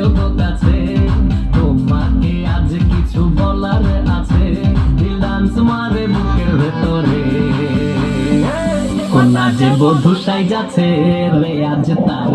আসব তোমাকে আজ কিছু বলার আছে। রিলান্স মারে বুকের ভেতরে। কন্যা যে বধু সাই যাচ্ছে রে আজ তার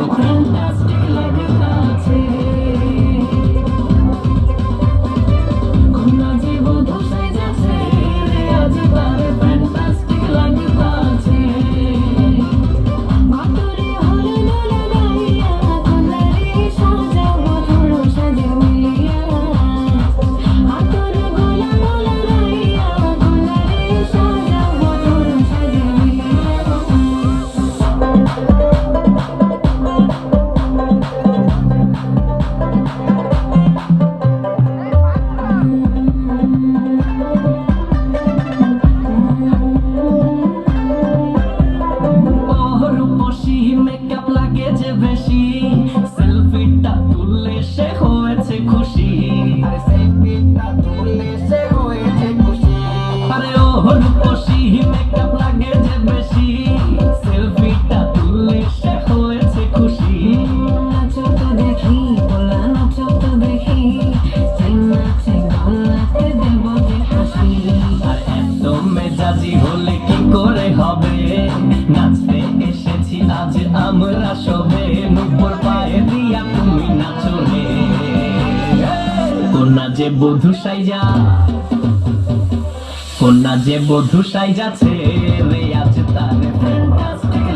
যে বধু সাইজা। কন্যা যে বধু সাইজাছে রে আজ তার ফ্যান্টাস্টিক